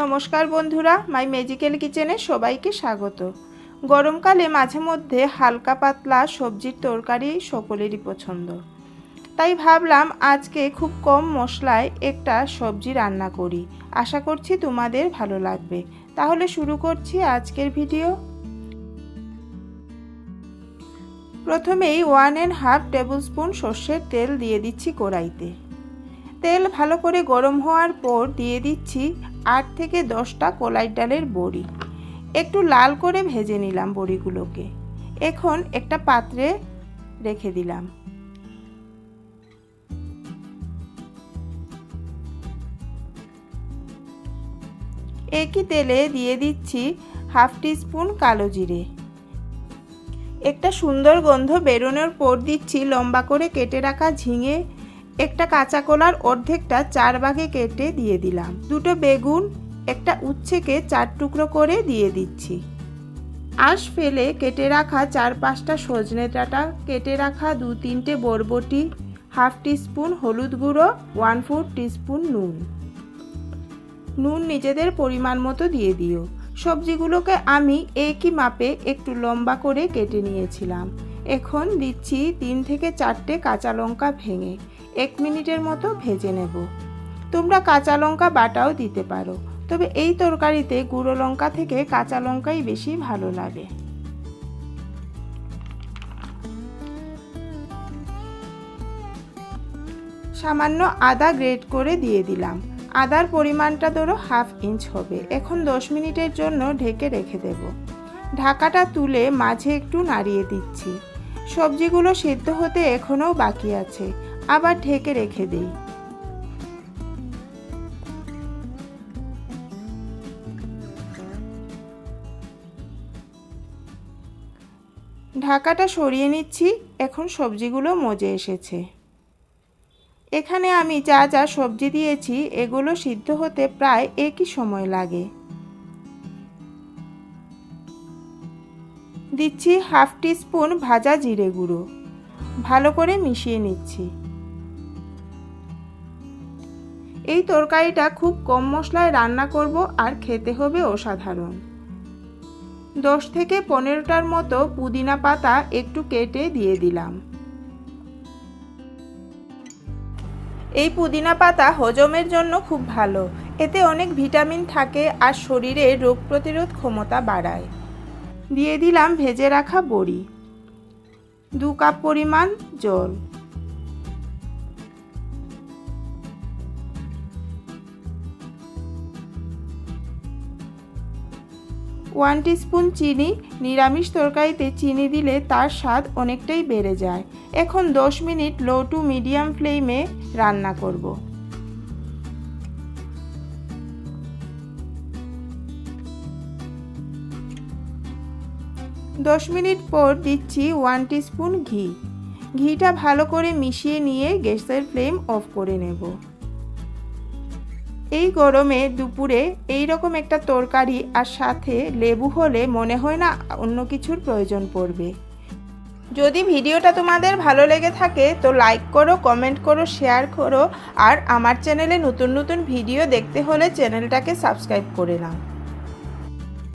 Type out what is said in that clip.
নমস্কার বন্ধুরা মাই ম্যাজিক্যাল কিচেনে সবাইকে স্বাগত। গরমকালে মাঝে মধ্যে হালকা পাতলা সবজির তরকারি সকলেরই পছন্দ। তাই ভাবলাম আজকে খুব কম মশলায় একটা সবজি রান্না করি। আশা করছি তোমাদের ভালো লাগবে। তাহলে শুরু করছি আজকের ভিডিও। প্রথমেই one and half table spoon সর্ষের তেল দিয়ে দিচ্ছি কড়াইতে। তেল ভালো করে গরম হওয়ার পর দিয়ে দিচ্ছি আট থেকে দশটা কলাই ডালের বড়ি। একটু লাল করে ভেজে নিলাম বড়িগুলোকে। এখন একটা পাত্রে রেখে দিলাম। একই তেলে দিয়ে দিচ্ছি হাফ টিস্পুন কালো জিরে। একটা সুন্দর গন্ধ বেরোনোর পর দিচ্ছি লম্বা করে কেটে রাখা ঝিঙে একটা কাঁচা কলার অর্ধেকটা চার ভাগে কেটে দিয়ে দিলাম। দুটো বেগুন, একটা উচ্ছেকে চার টুকরো করে দিয়ে দিচ্ছি। আঁশ ফেলে কেটে রাখা চার পাঁচটা সজনে ডাঁটা, কেটে রাখা দু তিনটে বরবটি, হাফ টিস্পুন হলুদ গুঁড়ো, ওয়ান ফোর টিস্পুন নুন। নুন নিজেদের পরিমাণ মতো দিয়ে দিও। সবজিগুলোকে আমি একই মাপে একটু লম্বা করে কেটে নিয়েছিলাম। এখন দিচ্ছি তিন থেকে চারটে কাঁচা লঙ্কা ভেঙে। এক মিনিটের মতো ভেজে নেব। তোমরা কাঁচা লঙ্কা বাটাও দিতে পারো, তবে এই তরকারিতে গুঁড়ো লঙ্কা থেকে কাঁচা লঙ্কাই বেশি ভালো লাগে। সামান্য আদা গ্রেট করে দিয়ে দিলাম। আদার পরিমাণটা ধরো হাফ ইঞ্চ হবে। এখন দশ মিনিটের জন্য ঢেকে রেখে দেব। ঢাকাটা তুলে মাঝে একটু নাড়িয়ে দিচ্ছি। সবজিগুলো সেদ্ধ হতে এখনও বাকি আছে, আবার ঢেকে রেখে দিই। ঢাকাটা সরিয়ে নিচ্ছি, এখন সবজিগুলো মজে এসেছে। এখানে আমি যা যা সবজি দিয়েছি, এগুলো সিদ্ধ হতে প্রায় একই সময় লাগে। দিচ্ছি হাফ টিস্পুন ভাজা জিরে গুঁড়ো। ভালো করে মিশিয়ে নিচ্ছি। এই তরকারিটা খুব কম মশলায় রান্না করব আর খেতে হবে অসাধারণ। দশ থেকে পনেরোটার মতো পুদিনা পাতা একটু কেটে দিয়ে দিলাম। এই পুদিনা পাতা হজমের জন্য খুব ভালো। এতে অনেক ভিটামিন থাকে আর শরীরে রোগ প্রতিরোধ ক্ষমতা বাড়ায়। দিয়ে দিলাম ভেজে রাখা বড়ি। দু কাপ পরিমাণ জল। ওয়ান টিস্পুন চিনি, নিরামিষ তরকারিতে চিনি দিলে তার স্বাদ অনেকটাই বেড়ে যায়। এখন দশ মিনিট লো টু মিডিয়াম ফ্লেমে রান্না করব। দশ মিনিট পর দিচ্ছি ওয়ান টিস্পুন ঘি। ঘিটা ভালো করে মিশিয়ে নিয়ে গ্যাসের ফ্লেম অফ করে নেব। এই গরমে দুপুরে এই রকম একটা তরকারি আর সাথে লেবু হলে মনে হয় না অন্য কিছুর প্রয়োজন পড়বে। যদি ভিডিওটা তোমাদের ভালো লেগে থাকে তো লাইক করো কমেন্ট করো শেয়ার করো আর আমার চ্যানেলে নতুন নতুন ভিডিও দেখতে হলে চ্যানেলটাকে সাবস্ক্রাইব করে নাও।